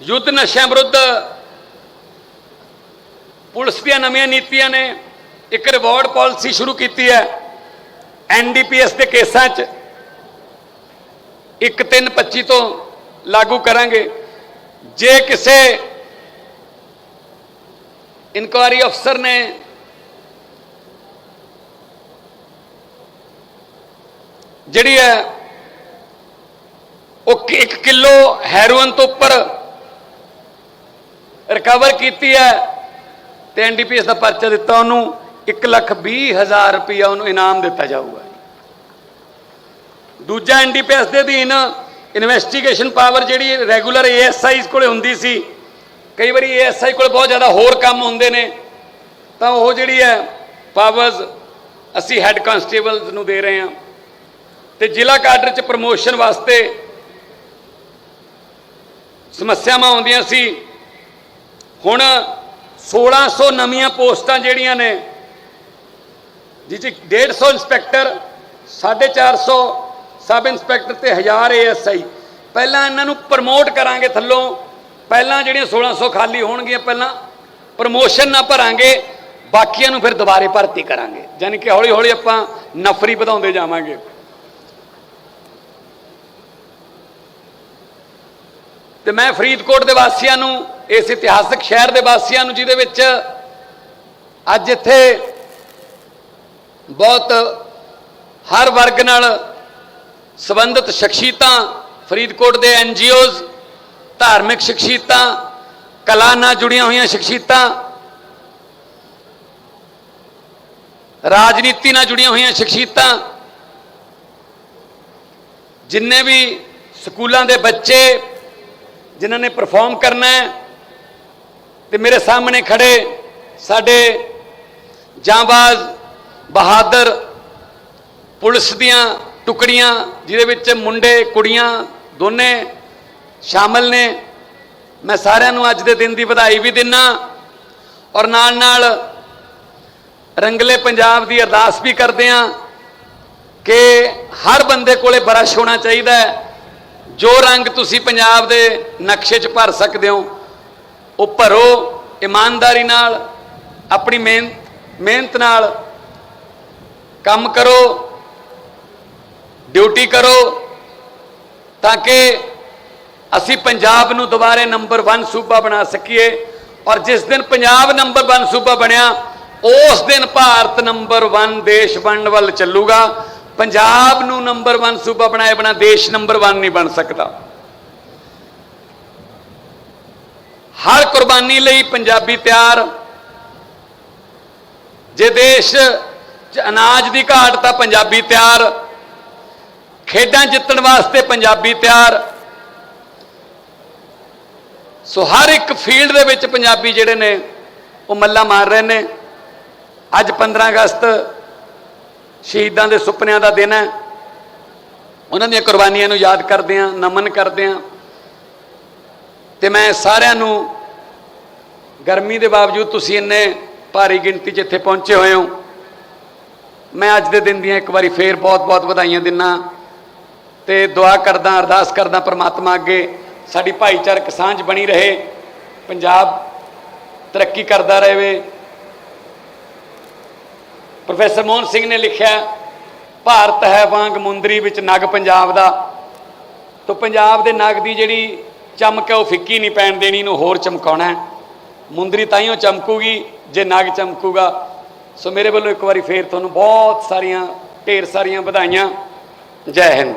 ਯੁੱਧ ਨਸ਼ਿਆਂ ਵਿਰੁੱਧ ਪੁਲਿਸ ਦੀਆਂ ਨਵੀਆਂ ਨੀਤੀਆਂ ਨੇ ਇੱਕ ਰਿਵਾਰਡ ਪਾਲਿਸੀ ਸ਼ੁਰੂ ਕੀਤੀ ਹੈ ਐਨਡੀਪੀਐਸ ਦੇ ਕੇਸਾਂ 'ਚ। 1/3/25 ਤੋਂ ਲਾਗੂ ਕਰਾਂਗੇ। ਜੇ ਕਿਸੇ ਇਨਕੁਆਰੀ ਅਫਸਰ ਨੇ ਜਿਹੜੀ ਹੈ, ਉਹ 1 ਕਿਲੋ ਹੈਰੋਇਨ ਤੋਂ ਉੱਪਰ ਰਿਕਵਰ ਕੀਤੀ ਹੈ ਤੇ ਐਨਡੀਪੀਐਸ ਦਾ ਪਰਚਾ ਦਿੱਤਾ ਉਹਨੂੰ 1 ਲੱਖ 20 ਹਜ਼ਾਰ ਰੁਪਇਆ ਉਹਨੂੰ ਇਨਾਮ ਦਿੱਤਾ ਜਾਊਗਾ। ਦੂਜਾ ਐਨਡੀਪੀਐਸ ਦੇ ਅਧੀਨ ਇਨਵੈਸਟੀਗੇਸ਼ਨ ਪਾਵਰ ਜਿਹੜੀ ਰੈਗੂਲਰ ਏਐਸਆਈ ਕੋਲੇ ਹੁੰਦੀ ਸੀ, ਕਈ ਵਾਰੀ ਏਐਸਆਈ ਕੋਲ ਬਹੁਤ ਜ਼ਿਆਦਾ ਹੋਰ ਕੰਮ ਹੁੰਦੇ ਨੇ, ਤਾਂ ਉਹ ਜਿਹੜੀ ਹੈ ਪਾਵਰਸ ਅਸੀਂ ਹੈੱਡ ਕਾਂਸਟੇਬਲਸ ਨੂੰ ਦੇ ਰਹੇ ਹਾਂ ਤੇ ਜ਼ਿਲ੍ਹਾ ਕਾਡਰ ਚ ਪ੍ਰਮੋਸ਼ਨ ਵਾਸਤੇ ਸਮੱਸਿਆਵਾਂ ਆਉਂਦੀਆਂ ਸੀ। ਹੁਣ 1600 ਨਵੀਆਂ ਪੋਸਟਾਂ ਜਿਹੜੀਆਂ ਨੇ ਜਿਹ 'ਚ 150 ਇੰਸਪੈਕਟਰ 450 ਸਬ ਇੰਸਪੈਕਟਰ ਤੇ 1000 ਏਐਸਆਈ। ਪਹਿਲਾਂ ਇਹਨਾਂ ਨੂੰ ਪ੍ਰਮੋਟ ਕਰਾਂਗੇ ਥੱਲੋਂ। ਪਹਿਲਾਂ ਜਿਹੜੀਆਂ 1600 ਖਾਲੀ ਹੋਣਗੀਆਂ, ਪਹਿਲਾਂ ਪ੍ਰਮੋਸ਼ਨ ਨਾ ਭਰਾਂਗੇ, ਬਾਕੀਆਂ ਨੂੰ ਫਿਰ ਦੁਬਾਰੇ ਭਰਤੀ ਕਰਾਂਗੇ। ਯਾਨੀ ਕਿ ਹੌਲੀ ਹੌਲੀ ਆਪਾਂ ਨਫਰੀ ਵਧਾਉਂਦੇ ਜਾਵਾਂਗੇ। ਤੇ ਮੈਂ ਫਰੀਦਕੋਟ ਦੇ ਵਾਸੀਆਂ ਨੂੰ ਇਸ ਇਤਿਹਾਸਕ ਸ਼ਹਿਰ ਦੇ ਵਾਸੀਆਂ ਨੂੰ, ਜਿਹਦੇ ਵਿੱਚ ਅੱਜ ਇੱਥੇ ਬਹੁਤ ਹਰ ਵਰਗ ਨਾਲ ਸੰਬੰਧਿਤ ਸ਼ਖਸੀਅਤਾਂ, ਫਰੀਦਕੋਟ ਦੇ ਐਨਜੀਓਜ਼ ਧਾਰਮਿਕ ਸ਼ਖਸੀਅਤਾਂ, ਕਲਾ ਨਾਲ ਜੁੜੀਆਂ ਹੋਈਆਂ ਸ਼ਖਸੀਅਤਾਂ, ਰਾਜਨੀਤੀ ਨਾਲ ਜੁੜੀਆਂ ਹੋਈਆਂ ਸ਼ਖਸੀਅਤਾਂ, ਜਿੰਨੇ ਵੀ ਸਕੂਲਾਂ ਦੇ ਬੱਚੇ, ਜਿਨ੍ਹਾਂ ਨੇ ਪਰਫਾਰਮ ਕਰਨਾ ਹੈ ਤੇ ਮੇਰੇ ਸਾਹਮਣੇ ਖੜੇ ਸਾਡੇ ਜਾਂਬਾਜ਼ ਬਹਾਦਰ ਪੁਲਿਸ ਦੀਆਂ ਟੁਕੜੀਆਂ, ਜਿਹਦੇ ਵਿੱਚ ਮੁੰਡੇ, ਕੁੜੀਆਂ ਦੋਨੇ ਸ਼ਾਮਲ ਨੇ। ਮੈਂ ਸਾਰਿਆਂ ਨੂੰ ਅੱਜ ਦੇ ਦਿਨ ਦੀ ਵਧਾਈ ਵੀ ਦਿੰਨਾ ਔਰ ਨਾਲ ਨਾਲ ਰੰਗਲੇ ਪੰਜਾਬ ਦੀ ਅਰਦਾਸ ਵੀ ਕਰਦੇ ਹਾਂ ਕਿ ਹਰ ਬੰਦੇ ਕੋਲੇ ਬਰਸ਼ ਹੋਣਾ ਚਾਹੀਦਾ ਜੋ ਰੰਗ ਤੁਸੀਂ ਪੰਜਾਬ ਦੇ ਨਕਸ਼ੇ 'ਚ ਭਰ ਸਕਦੇ ਹੋ ਉਹ ਭਰੋ ਇਮਾਨਦਾਰੀ ਨਾਲ, ਆਪਣੀ ਮਿਹਨਤ ਮਿਹਨਤ ਨਾਲ ਕੰਮ ਕਰੋ, ਡਿਊਟੀ ਕਰੋ, ਤਾਂ ਕਿ ਅਸੀਂ ਪੰਜਾਬ ਨੂੰ ਦੁਬਾਰੇ ਨੰਬਰ 1 ਸੂਬਾ ਬਣਾ ਸਕੀਏ ਔਰ ਜਿਸ ਦਿਨ ਪੰਜਾਬ ਨੰਬਰ 1 ਸੂਬਾ ਬਣਿਆ, ਉਸ ਦਿਨ ਭਾਰਤ ਨੰਬਰ 1 ਦੇਸ਼ ਬਣਨ ਵੱਲ ਚੱਲੂਗਾ। ਪੰਜਾਬ ਨੂੰ ਨੰਬਰ 1 ਸੂਬਾ ਬਣਾਏ ਬਣਾ ਦੇਸ਼ ਨੰਬਰ 1 ਨਹੀਂ ਬਣ ਸਕਦਾ ਹਰ ਕੁਰਬਾਨੀ ਲਈ ਪੰਜਾਬੀ ਤਿਆਰ ਜੇ ਦੇਸ਼ 'ਚ ਅਨਾਜ ਦੀ ਘਾਟ ਤਾਂ ਪੰਜਾਬੀ ਤਿਆਰ ਖੇਡਾਂ ਜਿੱਤਣ ਵਾਸਤੇ ਪੰਜਾਬੀ ਤਿਆਰ ਸੋ ਹਰ ਇੱਕ ਫੀਲਡ ਦੇ ਵਿੱਚ ਪੰਜਾਬੀ ਜਿਹੜੇ ਨੇ, ਉਹ ਮੱਲਾ ਮਾਰ ਰਹੇ ਨੇ। ਅੱਜ 15 ਅਗਸਤ ਸ਼ਹੀਦਾਂ ਦੇ ਸੁਪਨਿਆਂ ਦਾ ਦਿਨ ਹੈ। ਉਹਨਾਂ ਦੀਆਂ ਕੁਰਬਾਨੀਆਂ ਨੂੰ ਯਾਦ ਕਰਦੇ ਆਂ ਨਮਨ ਕਰਦੇ ਆਂ ਤੇ ਮੈਂ ਸਾਰਿਆਂ ਨੂੰ ਗਰਮੀ ਦੇ ਬਾਵਜੂਦ ਤੁਸੀਂ ਇੰਨੇ ਭਾਰੀ ਗਿਣਤੀ 'ਚ ਇੱਥੇ ਪਹੁੰਚੇ ਹੋਏ ਹੋ। ਮੈਂ ਅੱਜ ਦੇ ਦਿਨ ਦੀਆਂ ਇੱਕ ਵਾਰੀ ਫੇਰ ਬਹੁਤ-ਬਹੁਤ ਵਧਾਈਆਂ ਦਿੰਨਾ। ਤੇ ਦੁਆ ਕਰਦਾ, ਅਰਦਾਸ ਕਰਦਾ ਪ੍ਰਮਾਤਮਾ ਅੱਗੇ ਸਾਡੀ ਭਾਈਚਾਰਕ ਸਾਂਝ ਬਣੀ ਰਹੇ, ਪੰਜਾਬ ਤਰੱਕੀ ਕਰਦਾ ਰਹੇ। ਪ੍ਰੋਫੈਸਰ ਮੋਹਨ ਸਿੰਘ ਨੇ ਲਿਖਿਆ, ਭਾਰਤ ਹੈ ਵਾਂਗ ਮੁੰਦਰੀ ਵਿੱਚ ਨਗ ਪੰਜਾਬ ਦਾ। ਤੋਂ ਪੰਜਾਬ ਦੇ ਨਗ ਦੀ ਜਿਹੜੀ ਚਮਕ ਹੈ ਉਹ ਫਿੱਕੀ ਨਹੀਂ, ਪੈਣ ਦੇਣੀ ਨੂੰ ਹੋਰ ਚਮਕਾਉਣਾ ਹੈ। ਮੁੰਦਰੀ ਤਾਈਓ ਚਮਕੂਗੀ, ਜੇ ਨਗ ਚਮਕੂਗਾ। ਸੋ ਮੇਰੇ ਵੱਲੋਂ ਇੱਕ ਵਾਰੀ ਫੇਰ ਤੁਹਾਨੂੰ ਬਹੁਤ ਸਾਰੀਆਂ, ਢੇਰ ਸਾਰੀਆਂ ਵਧਾਈਆਂ। ਜੈ ਹਿੰਦ।